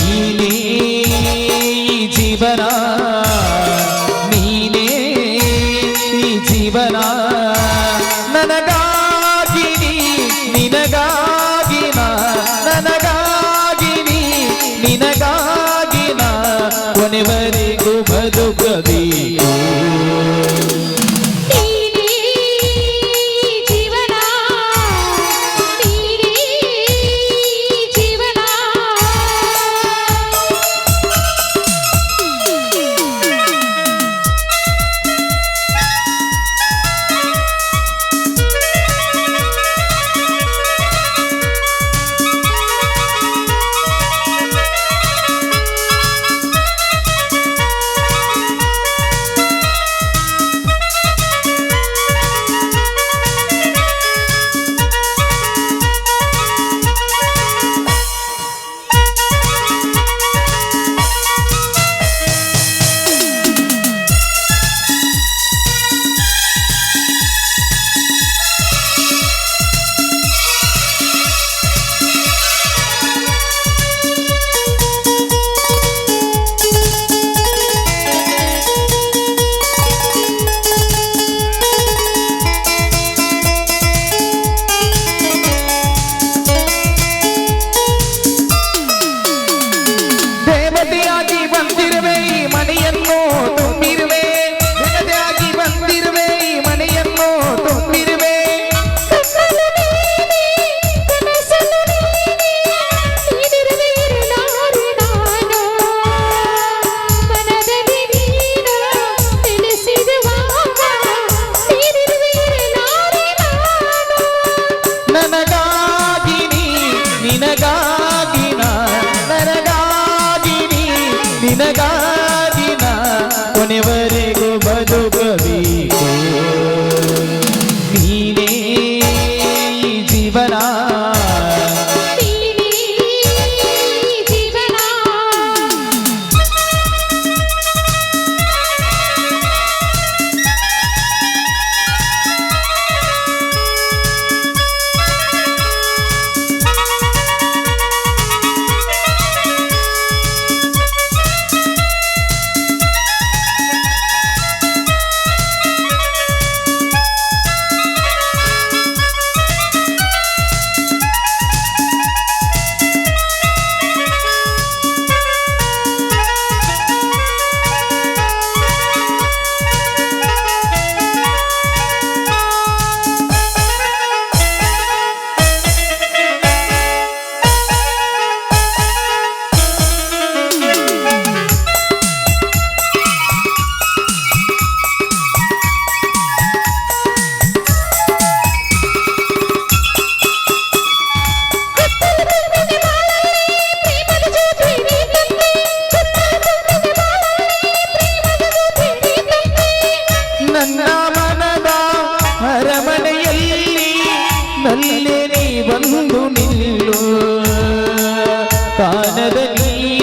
ನೀನೇ ಈ ಜೀವನ ನೀನೇ ಈ ಜೀವನ ನನಗಾಗಿ ನೀ ನಿನಗಾಗಿ ನಾ ನನಗಾಗಿ ನೀ ನಿನಗಾಗಿ ನಾ ಕೊನೆವರೆಗೂ ಬದುಕಬೇಕು ಕೊನೆವರೆಗೂ ಬದುಕಬೇಕು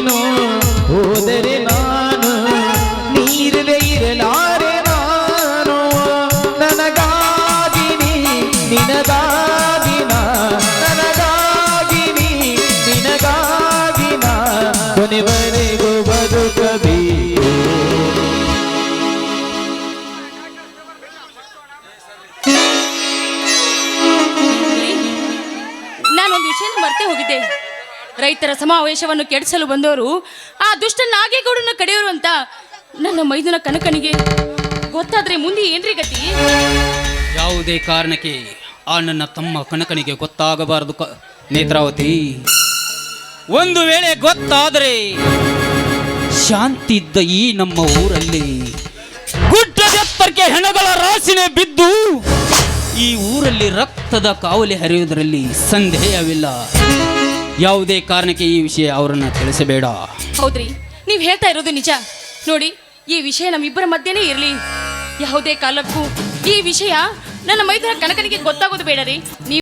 ನೀನು, ಹೋದರೆ ನಾನು, ನೀರದೆ ಇರಲಾರೆ ನಾನು. ನನಗಾಗಿ ನಿನಗಾಗಿ ನನಗಾಗಿ ನಿನಗಾಗಿ ಕೊನೆವರೆಗೂ ಬದುಕಬೇಕು. ನಾನೊಂದು ವಿಷಯನ ಮರ್ತೇ ಹೋಗಿದ್ದೆ. ರೈತರ ಸಮಾವೇಶವನ್ನು ಕೆಡಿಸಲು ಬಂದವರು, ಆ ದುಷ್ಟ ನಾಗೇಗೌಡನ ಕಡೆಯವರು ಅಂತ ನನ್ನ ಮೈದುನ ಕನಕನಿಗೆ ಗೊತ್ತಾದ್ರೆ ಮುಂದೆ ಏನ್ರಿ ಗತಿ? ಯಾವುದೇ ಕಾರಣಕ್ಕೆ ಆ ನನ್ನ ತಮ್ಮ ಕನಕನಿಗೆ ಗೊತ್ತಾಗಬಾರದು ನೇತ್ರಾವತಿ. ಒಂದು ವೇಳೆ ಗೊತ್ತಾದರೆ ಶಾಂತಿ ಇದ್ದ ಈ ನಮ್ಮ ಊರಲ್ಲಿ ಗುಡ್ಡದೆತ್ತರಕ್ಕೆ ಹೆಣಗಳ ರಾಸಿನೇ ಬಿದ್ದು ಈ ಊರಲ್ಲಿ ರಕ್ತದ ಕಾವಲಿ ಹರಿಯುವುದರಲ್ಲಿ ಸಂದೇಹವಿಲ್ಲ. ಯಾವುದೇ ಕಾರಣಕ್ಕೆ ಈ ವಿಷಯ ಅವರನ್ನು ತಿಳಿಸಬೇಡ. ಹೌದ್ರಿ, ನೀವು ಹೇಳ್ತಾ ಇರೋದು ನಿಜ. ನೋಡಿ, ಈ ವಿಷಯ ನಮ್ಮಿಬ್ಬರ ಮಧ್ಯೆನೇ ಇರಲಿ. ಯಾವುದೇ ಕಾಲಕ್ಕೂ ಈ ವಿಷಯ ನನ್ನ ಮೈದರ ಕನಕನಿಗೆ ಗೊತ್ತಾಗೋದು ಬೇಡ ರೀ